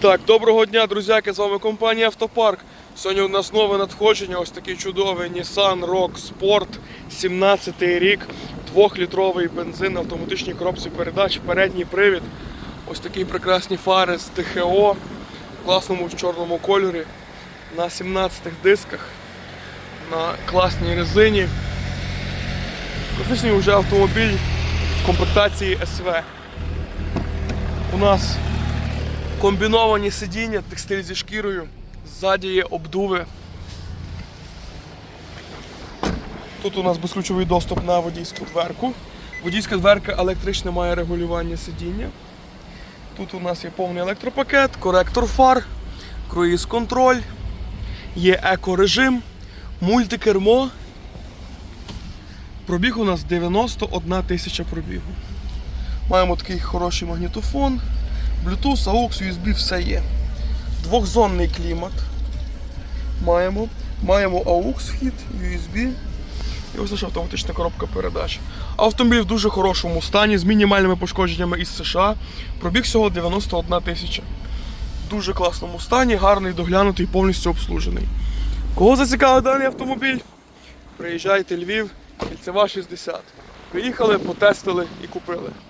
Так, доброго дня, друзяки, з вами компанія Автопарк. Сьогодні у нас нове надходження, ось такий чудовий Nissan Rock Sport, 17 рік, 2-літровий бензин на автоматичній коробці передач, передній привід. Ось такі прекрасні фари з ТХО в класному чорному кольорі, на 17 дисках, на класній резині. Класичний вже автомобіль в комплектації СВ. У нас Комбіновані сидіння, текстиль зі шкірою, ззаді є обдуви. Тут у нас безключовий доступ на водійську дверку. Водійська дверка електрична має регулювання сидіння. Тут у нас є повний електропакет, коректор фар, круїз-контроль, є екорежим, мультикермо. Пробіг у нас 91 тисяча пробігу. Маємо такий хороший магнітофон. Bluetooth, AUX, USB, все є. Двохзонний клімат. Маємо. Маємо AUX вхід, USB. І ось наша автоматична коробка передач. Автомобіль в дуже хорошому стані, з мінімальними пошкодженнями із США. Пробіг всього 91 тисяча. В дуже класному стані, гарний, доглянутий, повністю обслужений. Кого зацікавив даний автомобіль? Приїжджайте Львів, кільцева 60. Приїхали, потестили і купили.